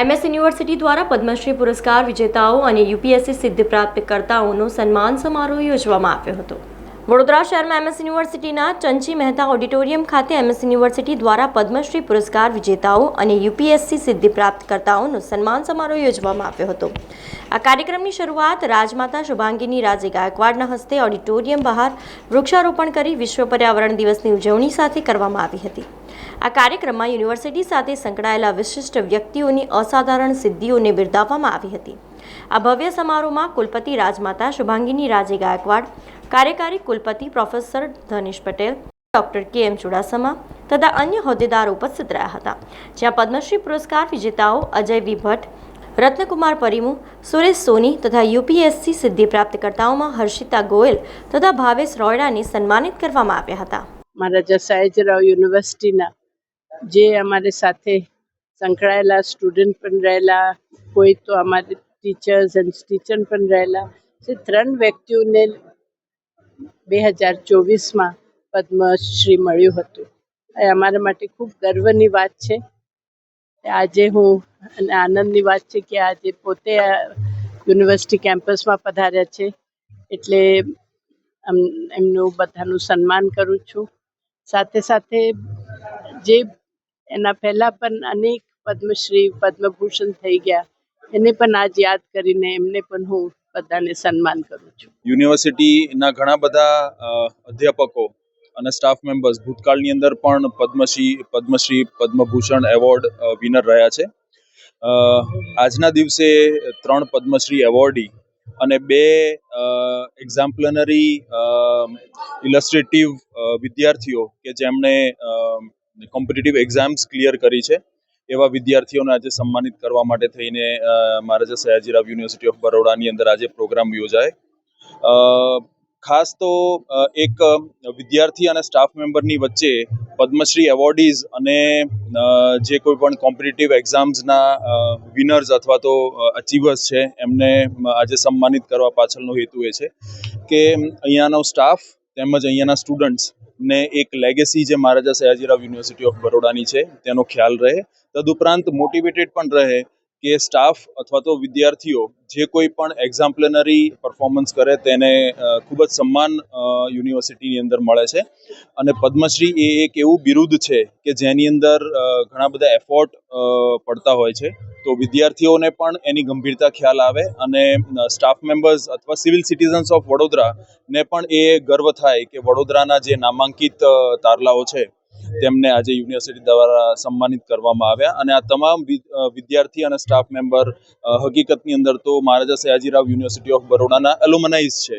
MS university દ્વારા પદ્મશ્રી પુરસ્કાર વિજેતાઓ અને યુપીએસસી સિદ્ધિ પ્રાપ્ત કરતાઓનો સન્માન સમારોહ યોજવામાં આવ્યો હતો. વડોદરા શહેરમાં એમએસ યુનિવર્સિટીના ચંચી મહેતા ઓડિટોરિયમ ખાતે એમએસ યુનિવર્સિટી દ્વારા પદ્મશ્રી પુરસ્કાર વિજેતાઓ અને યુપીએસસી સિદ્ધિ પ્રાપ્તકર્તાઓનો સન્માન સમારોહ યોજવામાં આવ્યો હતો. આ કાર્યક્રમની શરૂઆત રાજમાતા શુભાંગીની રાજે ગાયકવાડના હસ્તે ઓડિટોરિયમ બહાર વૃક્ષારોપણ કરી વિશ્વ પર્યાવરણ દિવસની ઉજવણી સાથે કરવામાં આવી હતી. આ કાર્યક્રમમાં યુનિવર્સિટી સાથે સંકળાયેલા વિશિષ્ટ વ્યક્તિઓની અસાધારણ સિદ્ધિઓને બિરદાવવામાં આવી હતી. આ ભવ્ય સમારોહમાં કુલપતિ રાજમાતા શુભાંગીની રાજે ગાયકવાડ કાર્યકારી કુલપતિ પ્રોફેસર ધનેશ પટેલ, ડોક્ટર કે એમ ચુડાસમા તથા અન્ય હોદ્દેદારો ઉપસ્થિત રહ્યા હતા, જ્યાં પદ્મશ્રી પુરસ્કાર વિજેતાઓ અજય વી ભટ્ટ રત્નકુમાર પરિમુ, સુરેશ સોની તથા યુપીએસસી સિદ્ધિ પ્રાપ્તકર્તાઓમાં હર્ષિતા ગોયલ તથા ભાવેશ રોયડાને સન્માનિત કરવામાં આવ્યા હતા. મહારાજા સયાજીરાવ યુનિવર્સિટીના જે અમારી સાથે સંકળાયેલા સ્ટુડન્ટ પણ રહેલા, કોઈ તો અમારે ટીચર્સ એન્ડ ટીચર પણ રહેલા, જે ત્રણ વ્યક્તિઓને બે હજાર ચોવીસમાં પદ્મશ્રી મળ્યું હતું. એ અમારા માટે ખૂબ ગર્વની વાત છે. આજે હું અને આનંદની વાત છે કે આજે પોતે યુનિવર્સિટી કેમ્પસમાં પધાર્યા છે. એટલે એમનું બધાનું સન્માન કરું છું. સાથે સાથે જે એના પહેલાં પણ અનેક પદ્મશ્રી, પદ્મભૂષણ થઈ ગયા. એને પણ આજ યાદ કરીને એમને પણ હું બધાને સન્માન કરું છું. યુનિવર્સિટીના ઘણા બધા અધ્યાપકો અને સ્ટાફ મેમ્બર્સ ભૂતકાળની અંદર પણ પદ્મશ્રી પદ્મશ્રી પદ્મભૂષણ એવોર્ડ વિનર રહ્યા છે. આજના દિવસે ત્રણ પદ્મશ્રી એવોર્ડી અને બે એક્ઝામ્પલનરી ઇલસ્ટ્રેટિવ વિદ્યાર્થીઓ કે જેમણે કોમ્પિટિટિવ એક્ઝામ્સ ક્લિયર કરી છે. એવા વિદ્યાર્થીઓને આજે સન્માનિત કરવા માટે થઈને મહારાજા સયાજીરાવ યુનિવર્સિટી ઓફ બરોડાની અંદર આજે પ્રોગ્રામ યોજાય. ખાસ તો એક વિદ્યાર્થી અને સ્ટાફ મેમ્બરની વચ્ચે પદ્મશ્રી એવોર્ડીઝ અને જે કોઈ પણ કોમ્પિટિટિવ એક્ઝામ્સના વિનર્સ અથવા તો અચીવર્સ છે, એમને આજે સન્માનિત કરવા પાછળનો હેતુ એ છે કે અહીંયાનો સ્ટાફ તેમજ અહીંયાના સ્ટુડન્ટ્સ ને એક લેગેસી જે મહારાજા સયાજીરાવ યુનિવર્સિટી ઓફ બરોડાની છે, તેનો ખ્યાલ રહે. તદુપરાંત મોટિવેટેડ પણ રહે કે સ્ટાફ અથવા તો વિદ્યાર્થીઓ જે કોઈ પણ એક્ઝામ્પલનરી પરફોર્મન્સ કરે તેને ખૂબ જ સન્માન યુનિવર્સિટીની અંદર મળે છે. અને પદ્મશ્રી એ એક એવું બિરુદ છે કે જેની અંદર ઘણા બધા એફોર્ટ પડતા હોય છે. તો વિદ્યાર્થીઓને પણ એની ગંભીરતા ખ્યાલ આવે અને સ્ટાફ મેમ્બર્સ અથવા સિવિલ સિટીઝન્સ ઓફ વડોદરા ને પણ એ ગર્વ થાય કે વડોદરાના જે નામાંકિત તારલાઓ છે, તેમને આજે યુનિવર્સિટી દ્વારા સન્માનિત કરવામાં આવ્યા. અને આ તમામ વિદ્યાર્થી અને સ્ટાફ મેમ્બર હકીકતની અંદર તો મહારાજા સયાજીરાવ યુનિવર્સિટી ઓફ બરોડાના એલોમનાઇઝ છે.